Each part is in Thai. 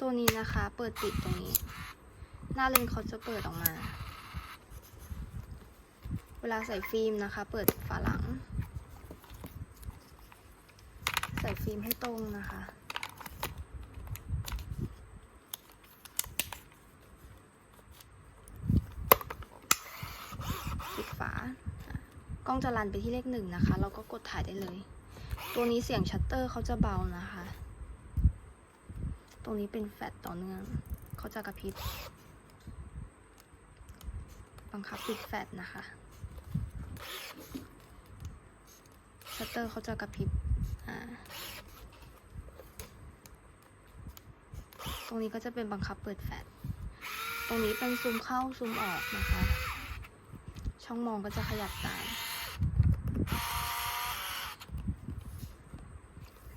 ตัวนี้นะคะ เปิดปิดตรงนี้ หน้าเลนเขาจะเปิดออกมา เวลาใส่ฟิล์มนะคะ เปิดฝาหลัง ใส่ฟิล์มให้ตรงนะคะปิดฝากล้องจะรันไปที่เลขหนึ่งนะคะ เราก็กดถ่ายได้เลย ตัวนี้เสียงชัตเตอร์เขาจะเบานะคะ ตรงนี้เป็นแฟลตต่อเนื่อง เขาจะกระพริบ บังคับปิดแฟลตนะคะ ชัตเตอร์เขาจะกระพริบ อ่า ตรงนี้ก็จะเป็นบังคับเปิดแฟลชตรงนี้เป็นซูมเข้าซูมออกนะคะ ช่องมองก็จะขยับตาม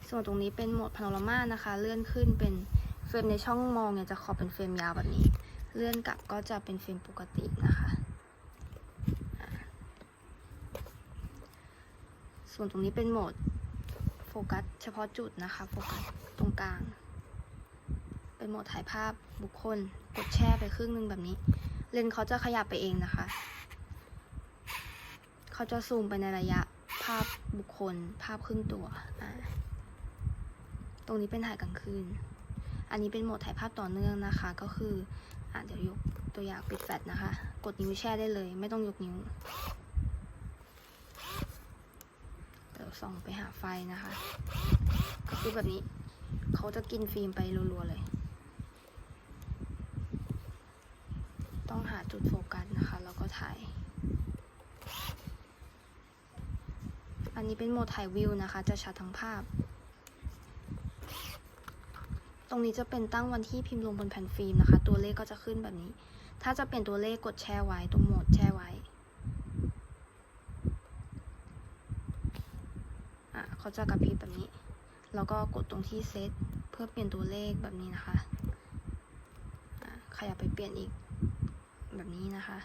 ส่วนตรงนี้เป็นโหมดพาโนรามานะคะ เลื่อนขึ้นเป็น เฟรมในช่องมองเนี่ยจะขอเป็นเฟรมยาวแบบนี้ เลื่อนกลับก็จะเป็นเฟรมปกตินะคะ ส่วนตรงนี้เป็นโหมดโฟกัสเฉพาะจุดนะคะ โฟกัสตรงกลาง เป็นโหมดถ่ายภาพบุคคล กดแช่ไปครึ่งหนึงแบบนี้ เลนส์เขาจะขยับไปเองนะคะ เขาจะซูมไปในระยะภาพบุคคล ภาพครึ่งตัว ตรงนี้เป็นถ่ายกลางคืน อันนี้เป็นโหมดถ่ายภาพต่อเนื่องนะคะ ก็คืออ่าเดี๋ยวยกตัวอย่างปิดแฟลชนะคะ กดนิ้วแช่ได้เลย ไม่ต้องยกนิ้วเดี๋ยวส่องไปหาไฟนะคะ ก็คือแบบนี้เขาจะกินฟิล์มไปรัวๆเลย ต้องหาจุดโฟกัสนะคะ แล้วก็ถ่าย อันนี้เป็นโหมดถ่ายวิวนะคะ จะชัดทั้งภาพ ตรงนี้จะเป็นตั้งวันที่พิมพ์ลงบนแผ่นฟิล์มนะคะ ตัวเลขก็จะขึ้นแบบนี้ ถ้าจะเปลี่ยนตัวเลขกดแช่ไว้ตรงโหมดแช่ไว้อะเขาจะกระพริบแบบนี้ แล้วก็กดตรงที่เซตเพื่อเปลี่ยนตัวเลขแบบนี้นะคะอะขยับไปเปลี่ยนอีกแบบนี้นะคะ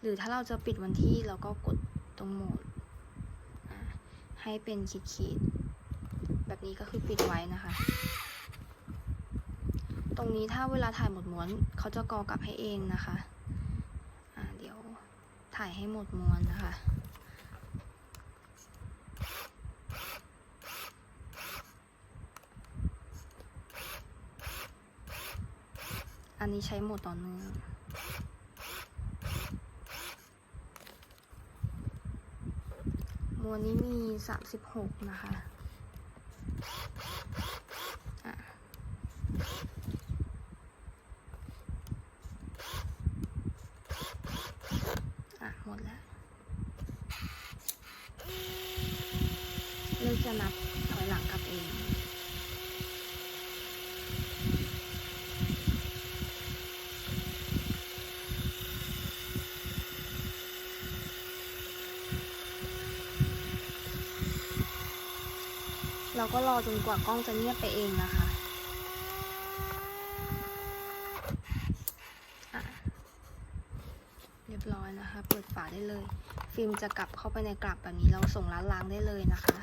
หรือถ้าเราจะปิดวันที่เราก็กดตรงโหมด ให้เป็นขีดๆ แบบนี้ก็คือปิดไว้นะคะ ตรงนี้ถ้าเวลาถ่ายหมดม้วนเขาจะกอกลับให้เองนะคะเดี๋ยวถ่ายให้หมดม้วนนะคะอันนี้ใช้หมดต่อเนื่อง ม้วนนี้มีสามสิบหกนะคะอะหมดแล้ว เราจะนับถอยหลังกลับเอง เราก็รอจนกว่ากล้องจะเงียบไปเองนะคะเรียบร้อยนะคะ เปิดฝาได้เลย ฟิล์มจะกลับเข้าไปในกลับแบบนี้เราส่งร้านล้างได้เลยนะคะ